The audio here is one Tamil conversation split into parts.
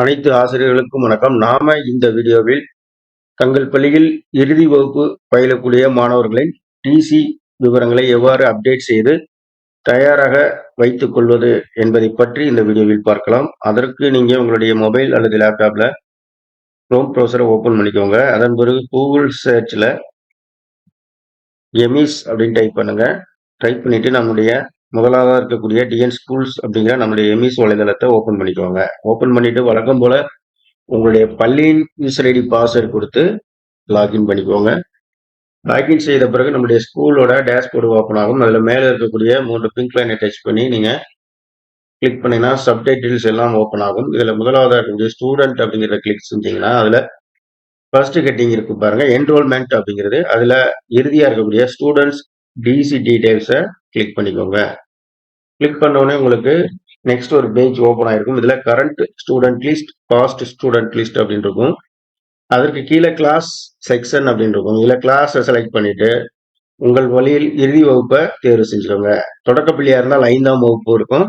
அனைத்து ஆசிரியர்களுக்கும் வணக்கம். நாம இந்த வீடியோவில் தங்கள் பள்ளியில் இறுதி வகுப்பு பயிலக்கூடிய மாணவர்களின் டிசி விவரங்களை எவ்வாறு அப்டேட் செய்து தயாராக வைத்துக் கொள்வது என்பதை பற்றி இந்த வீடியோவில் பார்க்கலாம். அதற்கு நீங்கள் உங்களுடைய மொபைல் அல்லது லேப்டாப்ல க்ரோம் ப்ரௌசரை ஓப்பன் பண்ணிக்கோங்க. அதன் பிறகு கூகுள் சர்ச்ல எமிஸ் அப்படின்னு டைப் பண்ணுங்க. டைப் பண்ணிட்டு நம்முடைய முதலாவதாக இருக்கக்கூடிய டிஎன் ஸ்கூல்ஸ் அப்படிங்கிற நம்முடைய எம்இஸ் வலைதளத்தை ஓப்பன் பண்ணிக்கோங்க. ஓப்பன் பண்ணிட்டு வழக்கம் போல உங்களுடைய பள்ளியின் யூசர் ஐடி பாஸ்வேர்ட் கொடுத்து லாக்இன் பண்ணிக்கோங்க. லாக்இன் செய்த பிறகு நம்முடைய ஸ்கூலோட டேஷ்போர்டு ஓப்பன் ஆகும். அதில் மேலே இருக்கக்கூடிய மூன்று பிங்க் லைனை டச் பண்ணி நீங்கள் கிளிக் பண்ணிங்கன்னா சப்டைட்டில்ஸ் எல்லாம் ஓப்பன் ஆகும். இதில் முதலாவதாக இருக்கக்கூடிய ஸ்டூடெண்ட் அப்படிங்கிறத கிளிக் செஞ்சீங்கன்னா அதில் ஃபர்ஸ்ட் கட்டிங் இருக்கு பாருங்க. என்ரோல்மெண்ட் அப்படிங்கிறது. அதில் இறுதியாக இருக்கக்கூடிய ஸ்டூடெண்ட்ஸ் டிசி டீடைல்ஸை கிளிக் பண்ணிக்கோங்க. கிளிக் பண்ண உடனே உங்களுக்கு நெக்ஸ்ட் ஒரு பேஜ் ஓப்பன் ஆயிருக்கும். இதில் current student list past student list அப்படின்னு இருக்கும். அதற்கு கீழே கிளாஸ் செக்ஷன் அப்படின்னு இருக்கும். இதில் கிளாஸை செலக்ட் பண்ணிட்டு உங்கள் வழியில் இறுதி வகுப்பை தேர்வு செஞ்சுக்கோங்க. தொடக்க பிள்ளையாக இருந்தால் ஐந்தாம் வகுப்பு இருக்கும்.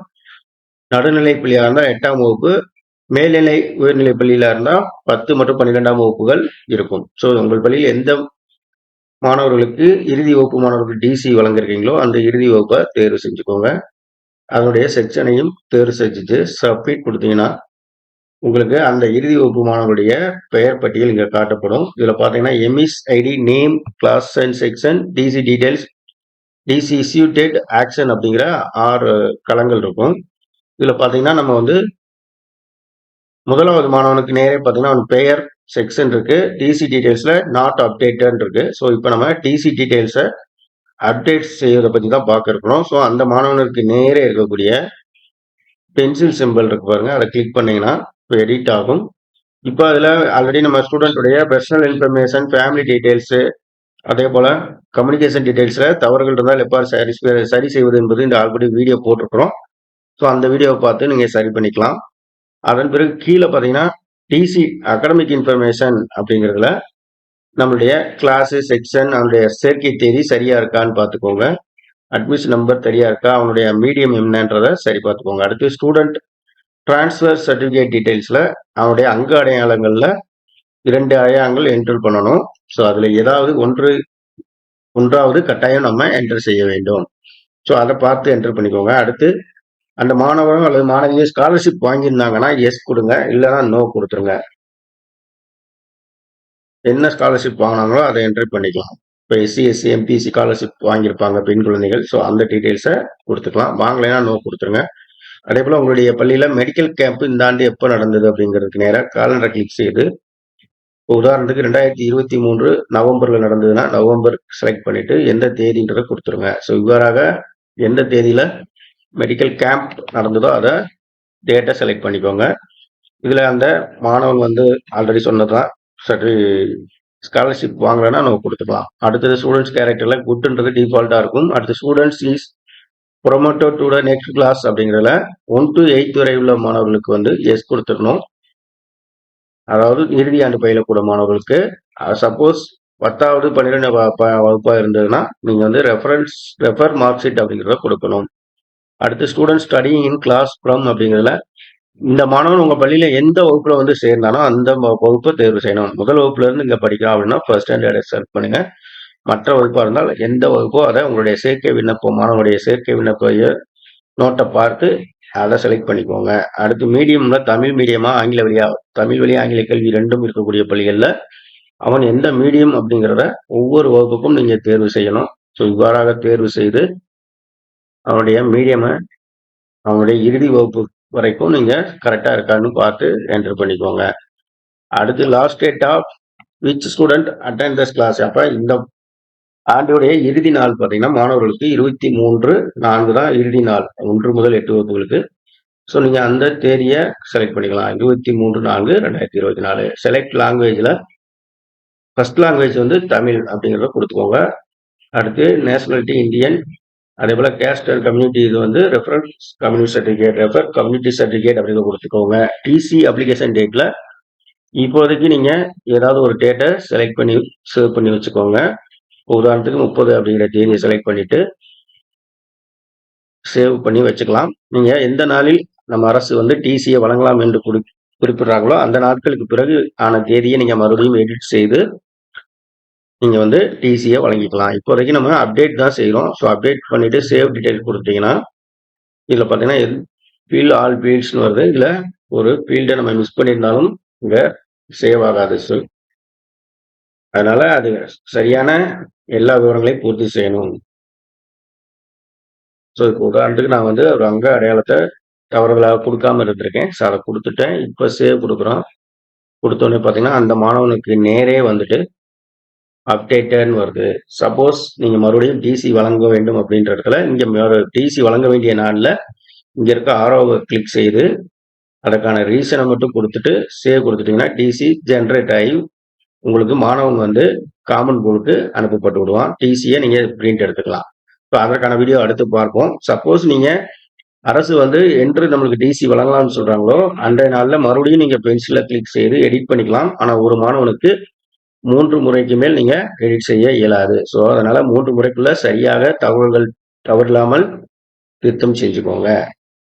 நடுநிலை பள்ளியா இருந்தால் எட்டாம் வகுப்பு. மேல்நிலை உயர்நிலை பள்ளியில இருந்தால் பத்து மற்றும் பன்னிரெண்டாம் வகுப்புகள் இருக்கும். ஸோ உங்கள் பள்ளியில் எந்த மாணவர்களுக்கு இறுதி வகுப்பு மாணவர்கள் டிசி வழங்கிருக்கீங்களோ அந்த இறுதி வகுப்பை தேர்வு செஞ்சுக்கோங்க. அதனுடைய செக்ஷனையும் தேர்வு செஞ்சுட்டு சப்மிட் கொடுத்தீங்கன்னா உங்களுக்கு அந்த இறுதி வகுப்பு மாணவருடைய பெயர் பட்டியல் இங்கே காட்டப்படும். இதில் பார்த்தீங்கன்னா EMIS ID name class and section TC details TC issued action அப்படிங்கிற ஆறு களங்கள் இருக்கும். இதில் பார்த்தீங்கன்னா நம்ம வந்து முதலாவது மாணவனுக்கு நேரே பார்த்தீங்கன்னா அவன் பெயர் செக்ஷன் இருக்கு. டிசி டீடைல்ஸ்ல நாட் அப்டேட்டட் இருக்கு. ஸோ இப்போ நம்ம டிசி டீடைல்ஸை அப்டேட் செய்வதை பற்றி தான் பார்க்க இருக்கிறோம். ஸோ அந்த மாணவனுக்கு நேரே இருக்கக்கூடிய பென்சில் சிம்பிள் இருக்கு பாருங்க. அதை கிளிக் பண்ணீங்கன்னா இப்போ எடிட் ஆகும். இப்போ அதில் ஆல்ரெடி நம்ம ஸ்டூடெண்ட்டுடைய பர்சனல் இன்ஃபர்மேஷன் ஃபேமிலி டீடைல்ஸு அதே போல் கம்யூனிகேஷன் டீடைல்ஸில் தவறுகள் இருந்தால் எவ்வாறு சரி சரி செய்வது என்பது இந்த ஆல்ரெடி வீடியோ போட்டிருக்கிறோம். ஸோ அந்த வீடியோவை பார்த்து நீங்கள் சரி பண்ணிக்கலாம். அதன் பிறகு கீழே பார்த்தீங்கன்னா டிசி அகடமிக் இன்ஃபர்மேஷன் அப்படிங்கிறதுல நம்மளுடைய கிளாஸு செக்ஷன் அவனுடைய சேர்க்கை தேதி சரியா இருக்கான்னு பார்த்துக்கோங்க. அட்மிஷன் நம்பர் சரியா இருக்கா? அவனுடைய மீடியம் என்னன்றதை சரி பார்த்துக்கோங்க. அடுத்து ஸ்டூடெண்ட் டிரான்ஸ்ஃபர் சர்டிஃபிகேட் டீட்டெயில்ஸில் அவனுடைய அங்க அடையாளங்களில் இரண்டு அடையாளங்கள் என்டர் பண்ணணும். ஸோ அதில் ஏதாவது ஒன்று ஒன்றாவது கட்டாயம் நம்ம என்டர் செய்ய வேண்டும். ஸோ அதை பார்த்து என்டர் பண்ணிக்கோங்க. அடுத்து அந்த மாணவர்கள் அல்லது மாணவியை ஸ்காலர்ஷிப் வாங்கியிருந்தாங்கன்னா எஸ் கொடுங்க இல்லைன்னா நோ கொடுத்துருங்க. என்ன ஸ்காலர்ஷிப் வாங்கினாங்களோ அதை என்ட்ரி பண்ணிக்கலாம். இப்போ எஸ்சி எஸ்சி எம்பிசி ஸ்காலர்ஷிப் வாங்கியிருப்பாங்க பெண் குழந்தைகள் ஸோ அந்த டீட்டெயில்ஸை கொடுத்துக்கலாம். வாங்கலைன்னா நோ கொடுத்துருங்க. அதே போல் உங்களுடைய பள்ளியில் மெடிக்கல் கேம்ப் இந்த ஆண்டு எப்போ நடந்தது அப்படிங்கிறதுக்கு நேராக காலண்டரை கிளிக் செய்து இப்போ உதாரணத்துக்கு ரெண்டாயிரத்தி இருபத்தி மூன்று நவம்பரில் நடந்ததுன்னா நவம்பர் செலக்ட் பண்ணிட்டு எந்த தேதின்றதை கொடுத்துருங்க. ஸோ இவ்வாறாக எந்த தேதியில் மெடிக்கல் கேம்ப் நடந்ததோ அதை டேட்டை செலக்ட் பண்ணிக்கோங்க. இதில் அந்த மாணவன் வந்து ஆல்ரெடி சொன்னதான் சரி ஸ்காலர்ஷிப் வாங்கலைன்னா நம்ம கொடுத்துக்கலாம். அடுத்தது ஸ்டூடெண்ட்ஸ் கேரக்டரில் குட்டுன்றது டிஃபால்ட்டாக இருக்கும். அடுத்து students is promoted to the next class அப்படிங்கிறதுல ஒன் டு எயித் வரை உள்ள மாணவர்களுக்கு வந்து எஸ் கொடுத்துடணும். அதாவது இறுதி ஆண்டு பயிலக்கூட மாணவர்களுக்கு சப்போஸ் பத்தாவது பன்னிரெண்டு வகுப்பாக இருந்ததுன்னா நீங்கள் வந்து ரெஃபரன்ஸ் ரெஃபர் மார்க் ஷீட் அப்படிங்கிறத கொடுக்கணும். அடுத்து student study in class from அப்படிங்கிறதுல இந்த மாணவன் உங்கள் பள்ளியில் எந்த வகுப்பில் வந்து சேர்ந்தானோ அந்த வகுப்பை தேர்வு செய்யணும். முதல் வகுப்புலேருந்து இங்கே படிக்கிறான் அப்படின்னா ஃபர்ஸ்ட் ஸ்டாண்டர்ட் செலக்ட் பண்ணுங்கள் மற்ற வகுப்பாக இருந்தால் எந்த வகுப்போ அதை உங்களுடைய சேர்க்கை விண்ணப்பம் மாணவனுடைய சேர்க்கை விண்ணப்ப நோட்டை பார்த்து அதை செலக்ட் பண்ணிக்கோங்க. அடுத்து மீடியம்ல தமிழ் மீடியமா ஆங்கில வழியா தமிழ் வழி ஆங்கில கல்வி ரெண்டும் இருக்கக்கூடிய பள்ளிகளில் அவன் எந்த மீடியம் அப்படிங்கிறத ஒவ்வொரு வகுப்புக்கும் நீங்கள் தேர்வு செய்யணும். ஸோ இவ்வாறாக தேர்வு செய்து அவனுடைய மீடியமை அவனுடைய இறுதி வகுப்பு வரைக்கும் நீங்கள் கரெக்டாக இருக்கான்னு பார்த்து என்டர் பண்ணிக்கோங்க. அடுத்து last date of which student attend this class அப்போ இந்த ஆண்டுடைய இறுதி நாள் பார்த்தீங்கன்னா மாணவர்களுக்கு இருபத்தி மூன்று நான்கு தான் இறுதி நாள். ஒன்று முதல் எட்டு வகுப்புகளுக்கு. ஸோ நீங்கள் அந்த தேதியை செலக்ட் பண்ணிக்கலாம். இருபத்தி மூன்று நான்கு ரெண்டாயிரத்தி இருபத்தி நாலு. செலக்ட் லாங்குவேஜில் ஃபஸ்ட் லாங்குவேஜ் வந்து தமிழ் அப்படிங்கிறத கொடுத்துக்கோங்க. அடுத்து நேஷனாலிட்டி இந்தியன் அதே போல கேஸ்ட் அண்ட் கம்யூனிட்டி இது வந்து reference community certificate refer community certificate அப்படின்னு கொடுத்துக்கோங்க. டிசி அப்ளிகேஷன் டேட்ல இப்போதைக்கு நீங்க ஏதாவது ஒரு டேட்டை செலக்ட் பண்ணி சேவ் பண்ணி வச்சுக்கோங்க. உதாரணத்துக்கு முப்பது அப்படிங்கிற தேதியை செலக்ட் பண்ணிட்டு சேவ் பண்ணி வச்சுக்கலாம். நீங்க எந்த நாளில் நம்ம அரசு வந்து டிசியை வழங்கலாம் என்று குறி குறிப்பிடுறாங்களோ அந்த நாட்களுக்கு பிறகு ஆன தேதியை நீங்க மறுபடியும் எடிட் செய்து நீங்கள் வந்து டிசியை வழங்கிக்கலாம். இப்போதைக்கு நம்ம அப்டேட் தான் செய்கிறோம் ஸோ அப்டேட் பண்ணிவிட்டு சேவ் டீடைல் கொடுத்தீங்கன்னா இதில் பார்த்தீங்கன்னா ஃபீல்டு ஆல் ஃபீல்ட்ஸ்னு வருது. இதில் ஒரு ஃபீல்டை நம்ம மிஸ் பண்ணியிருந்தாலும் இங்கே சேவ் ஆகாது. ஸோ அதனால் அது சரியான எல்லா விவரங்களையும் பூர்த்தி செய்யணும். ஸோ இப்போ உதாரணத்துக்கு நான் வந்து ஒரு அங்க அடையாளத்தை தவறுதலாக கொடுக்காம இருந்திருக்கேன். ஸோ அதை கொடுத்துட்டேன். இப்போ சேவ் கொடுக்குறோம். கொடுத்தோன்னே பார்த்தீங்கன்னா அந்த மாணவனுக்கு நேரே வந்துட்டு அப்டேட்டட்னு வருது. சப்போஸ் நீங்க மறுபடியும் டிசி வழங்க வேண்டும் அப்படின்ற இடத்துல இங்க டிசி வழங்க வேண்டிய நாளில் இங்க இருக்க ஆரோவை கிளிக் செய்து அதற்கான ரீசனை மட்டும் கொடுத்துட்டு சேவ் கொடுத்துட்டீங்கன்னா டிசி ஜென்ரேட் ஆகி உங்களுக்கு மாணவன் வந்து காமன் போலுக்கு அனுப்பப்பட்டு விடுவான். டிசியை நீங்க பிரிண்ட் எடுத்துக்கலாம். இப்போ அதற்கான வீடியோ அடுத்து பார்ப்போம். சப்போஸ் நீங்க அரசு வந்து என்று நம்மளுக்கு டிசி வழங்கலாம்னு சொல்றாங்களோ அன்றைய நாளில் மறுபடியும் நீங்க பென்சிலில் கிளிக் செய்து எடிட் பண்ணிக்கலாம். ஆனால் ஒரு மாணவனுக்கு மூன்று முறைக்கு மேல் நீங்க எடிட் செய்ய இயலாது. ஸோ அதனால மூன்று முறைக்குள்ள சரியாக தகவல்கள் தவறில்லாமல் திருத்தம் செஞ்சுக்கோங்க.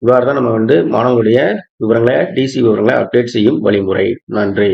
இவ்வாறு தான் நம்ம வந்து மாணவர்களுடைய விவரங்களை டிசி விவரங்களை அப்டேட் செய்யும் வழிமுறை. நன்றி.